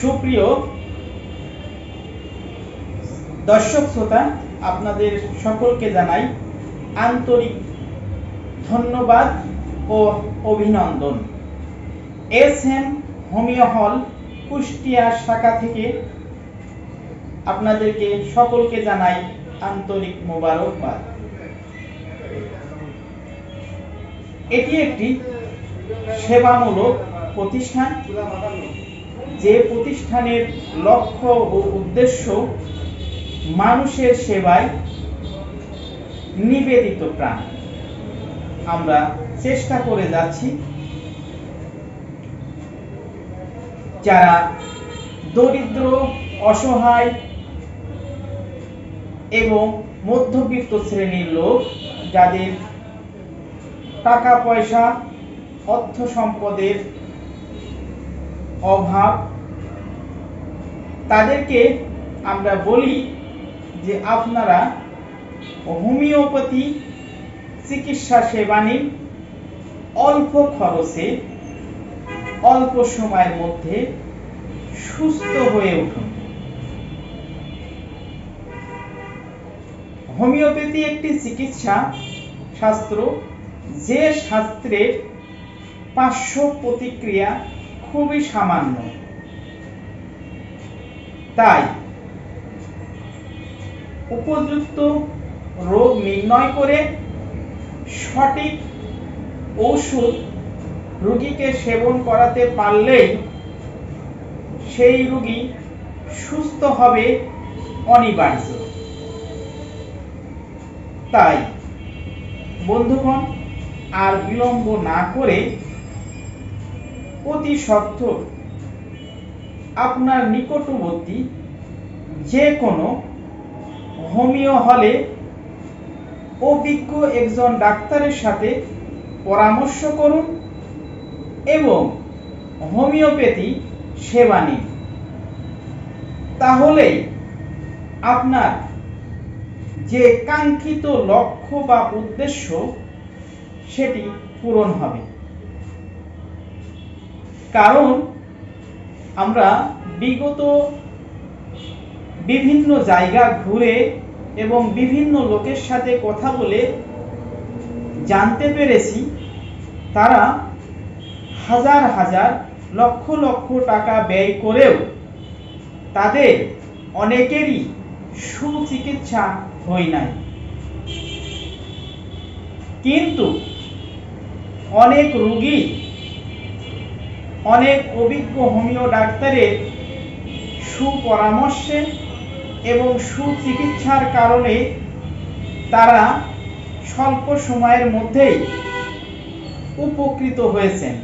সুপ্রিয় দর্শক শ্রোতা, আপনাদের সকলকে জানাই আন্তরিক ধন্যবাদ ও অভিনন্দন। S M homeo hall, Kushtia শাখা থেকে আপনাদেরকে সকলকে জানাই আন্তরিক মোবারকবাদ। এটি একটি সেবামূলক প্রতিষ্ঠান। যে প্রতিষ্ঠানের লক্ষ্য ও উদ্দেশ্য মানুষের সেবায় নিবেদিত প্রাণ। আমরা চেষ্টা করে যাচ্ছি। যারা দরিদ্র, অসহায় এবং মধ্যবিত্ত শ্রেণির লোক, যাদের টাকা পয়সা অর্থ সম্পদের অভাব। তাদেরকে আমরা বলি যে আপনারা হোমিওপ্যাথি চিকিৎসা সেবা নিন। অল্প খরচে, অল্প সময়ের মধ্যে সুস্থ হয়ে উঠুন। হোমিওপ্যাথি একটি চিকিৎসা শাস্ত্র যে শাস্ত্রের পার্শ্ব প্রতিক্রিয়া খুবই সামান্য। তাই উপযুক্ত রোগ নির্ণয় করে সঠিক ঔষধ রোগীকে সেবন করাতে পারলেই সেই রুগী সুস্থ হবে অনিবার্য। তাই বন্ধুগণ, আর বিলম্ব না করে অতি সত্বর আপনার নিকটবর্তী যে কোনো হোমিও হলে অভিজ্ঞ একজন ডাক্তারের সাথে পরামর্শ করুন এবং হোমিওপ্যাথি সেবা নিন। তাহলে আপনার যে কাঙ্ক্ষিত লক্ষ্য বা উদ্দেশ্য, সেটি পূরণ হবে। কারণ আমরা বিগত বিভিন্ন জায়গা ঘুরে এবং বিভিন্ন লোকের সাথে কথা বলে জানতে পেরেছি, তারা হাজার হাজার লক্ষ লক্ষ টাকা ব্যয় করেও তাদের অনেকেরই সুচিকিৎসা হয় নাই। কিন্তু অনেক রোগী অনেক অভিজ্ঞ হোমিও ডাক্তারের সুপরামর্শে এবং সুচিকিৎসার কারণে তারা স্বল্প সময়ের মধ্যেই উপকৃত হয়েছেন।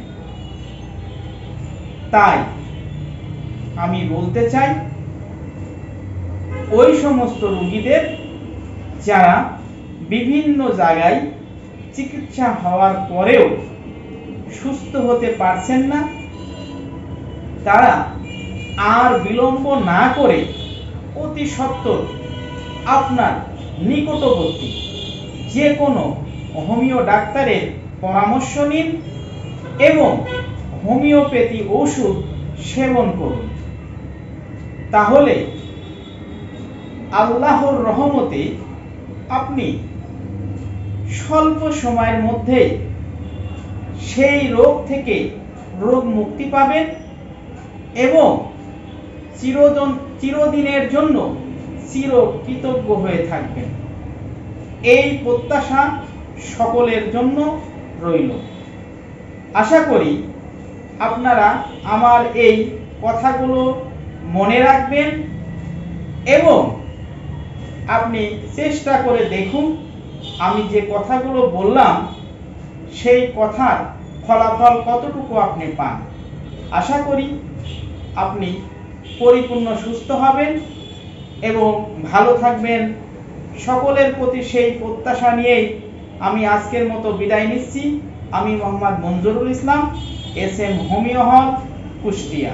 তাই আমি বলতে চাই, ওই সমস্ত রুগীদের যারা বিভিন্ন জায়গায় চিকিৎসা হওয়ার পরেও সুস্থ হতে পারছেন না তারা আর বিলম্ব না করে অতি সত্বর আপনার নিকটবর্তী যে কোনো হোমিও ডাক্তারের পরামর্শ নিন এবং হোমিওপ্যাথি ওষুধ সেবন করুন। তাহলে আল্লাহর রহমতে আপনি স্বল্প সময়ের মধ্যে সেই রোগ থেকে রোগ মুক্তি পাবেন। এবং চিরজন, চিরদিনের জন্য চির কৃতজ্ঞ হয়ে থাকবেন। এই প্রত্যাশা সকলের জন্য রইল। আশা করি আপনারা আমার এই কথাগুলো মনে রাখবেন এবং আপনি চেষ্টা করে দেখুন, আমি যে কথাগুলো বললাম, সেই কথার ফলাফল কতটুকু আপনি পান। আশা করি আপনি পরিপূর্ণ সুস্থ হবেন এবং ভালো থাকবেন। সকলের প্রতি সেই প্রত্যাশা নিয়েই আমি আজকের মতো বিদায় নিচ্ছি। আমি Mohammad Manjurul Islam, S M homeo hall, Kushtia.